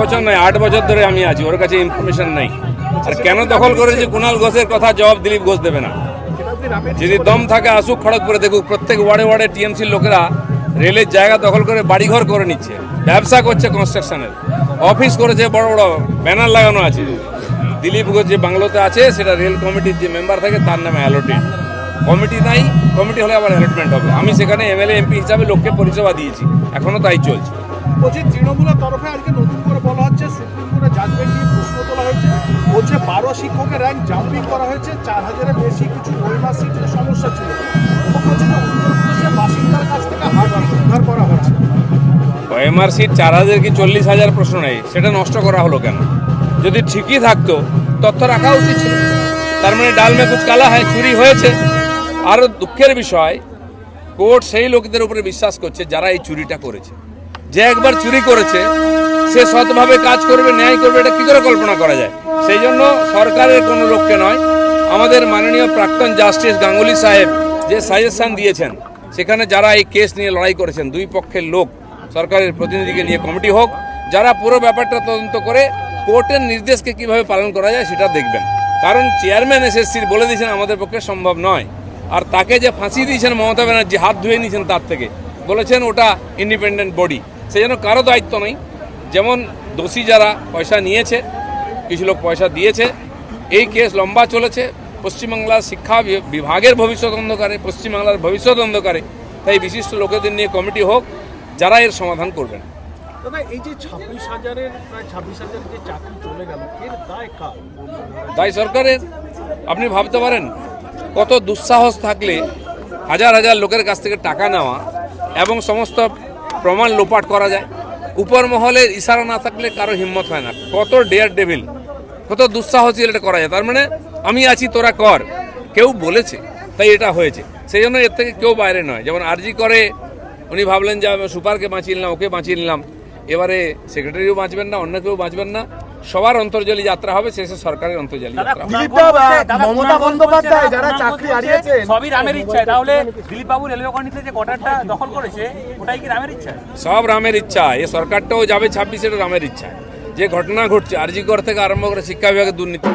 বছর নয়, আট বছর ধরে আমি আছি, ওর কাছে ইনফরমেশন নেই। আর কেন দখল করেছে কুণাল ঘোষের কথা জবাব দিলীপ ঘোষ দেবে না। যদি দম থাকে, আসুক খড়গপুরে, দেখুক প্রত্যেক ওয়ার্ডে ওয়ার্ডে টিএমসির লোকেরা রেলের জায়গা দখল করে বাড়িঘর করে নিচ্ছে, ব্যবসা করছে কনস্ট্রাকশনের অফিস করেছে, বড় বড় ব্যানার লাগানো আছে। দিলীপ ঘোষ যে বাংলোতে আছে, সেটা রেল কমিটির যে মেম্বার থাকে, তার নামে অ্যালোটেড কমিটি নাই, কমিটি হলে আবার অ্যালটমেন্ট হবে। আমি সেখানে এমএলএ, এমপি হিসাবে লোককে পরিষেবা দিয়েছি। এখনও তাই চলছে। বলছি, তৃণমূলের তরফে আজকে নতুন করে বলা হচ্ছে, সুপ্রিম কোর্টে জাজমেন্ট নিয়ে প্রশ্ন তোলা হয়েছে। বলছে, বারো শিক্ষকের র্যাঙ্ক জাম্পিং করা হয়েছে, চার হাজারের বেশি কিছু ওয়েমার সিটের সমস্যা ছিল। বলছে যে উত্তরপ্রদেশের বাসিন্দার কাছ থেকে হার্ডওয়ার্ক উদ্ধার করা হয়েছে। ওএমআর চার হাজার কি চল্লিশ হাজার প্রশ্ন নেই? সেটা নষ্ট করা হলো কেন? যদি ঠিকই থাকতো, তথ্য রাখা উচিত ছিল। তার মানে ডাল মে কুচ কালা হয় চুরি হয়েছে। আরও দুঃখের বিষয়, কোর্ট সেই লোকদের উপরে বিশ্বাস করছে যারা এই চুরিটা করেছে। যে একবার চুরি করেছে, সে সৎভাবে কাজ করবে, ন্যায় করবে, এটা কী করে কল্পনা করা যায়? সেই জন্য সরকারের কোনো লোককে নয়, আমাদের মাননীয় প্রাক্তন জাস্টিস গাঙ্গুলি সাহেব যে সাজেশন দিয়েছেন, সেখানে যারা এই কেস নিয়ে লড়াই করেছেন, দুই পক্ষের লোক, সরকারের প্রতিনিধিকে নিয়ে কমিটি হোক, যারা পুরো ব্যাপারটা তদন্ত করে কোর্টের নির্দেশকে কীভাবে পালন করা যায় সেটা দেখবেন। কারণ চেয়ারম্যান এসএসসির বলে দিয়েছেন, আমাদের পক্ষে সম্ভব নয়। আর তাকে যে ফাঁসি দিয়েছেন মমতা ব্যানার্জি, হাত ধুয়ে নিয়েছেন তার থেকে। বলেছেন ওটা ইন্ডিপেন্ডেন্ট বডি সেই জন্য কারও দায়িত্ব নেই। যেমন দোষী যারা পয়সা নিয়েছে কিছু লোক পয়সা দিয়েছে এই কেস লম্বা চলেছে। পশ্চিমবাংলার শিক্ষা বিভাগের ভবিষ্যৎ অন্ধকারে পশ্চিমবাংলার ভবিষ্যৎ অন্ধকারে। তাই বিশিষ্ট লোকেদের নিয়ে কমিটি হোক যারা এর সমাধান করবেন। দাদা এই যে ছাব্বিশ হাজারের প্রায় ছাব্বিশ হাজার যে চাকরি চলে গেল এর দায় কার? তাই সরকারের? আপনি ভাবতে পারেন কত দুঃসাহস থাকলে হাজার হাজার লোকের কাছ থেকে টাকা নেওয়া এবং সমস্ত প্রমাণ লোপাট করা যায়। উপর মহলের ইশারা না থাকলে কারও হিম্মত হয় না। কত ডেয়ার ডেভিল, কত দুঃসাহসী এটা করা যায়। তার মানে আমি আছি, তোরা কর। কেউ বলেছে, তাই এটা হয়েছে। সেই জন্য এর থেকে কেউ বাইরে নয়। যেমন আরজি করে, উনি ভাবলেন যে আমি সুপারকে বাঁচিয়ে নিলাম, ওকে বাঁচিয়ে নিলাম। এবারে সেক্রেটারিও বাঁচবেন না, অন্য কেউ বাঁচবেন না। সবার অন্তর্জলী যাত্রা হবে শেষে সরকারের অন্তর্জলী যাত্রা দিলীপ মমতা বন্দ্যোপাধ্যায় যারা চাকরি হারিয়েছে সবই রামের ইচ্ছা। তাহলে দিলীপ বাবু রেলওয়ে যে কোয়ার্টারটা দখল করেছে ওটাই কি রামের ইচ্ছা? সব রামের ইচ্ছা। এ সরকারটাও যাবে ছাব্বিশে রামের ইচ্ছা। যে ঘটনা ঘটছে আরজিকর থেকে আরম্ভ করে শিক্ষা বিভাগের দুর্নীতি।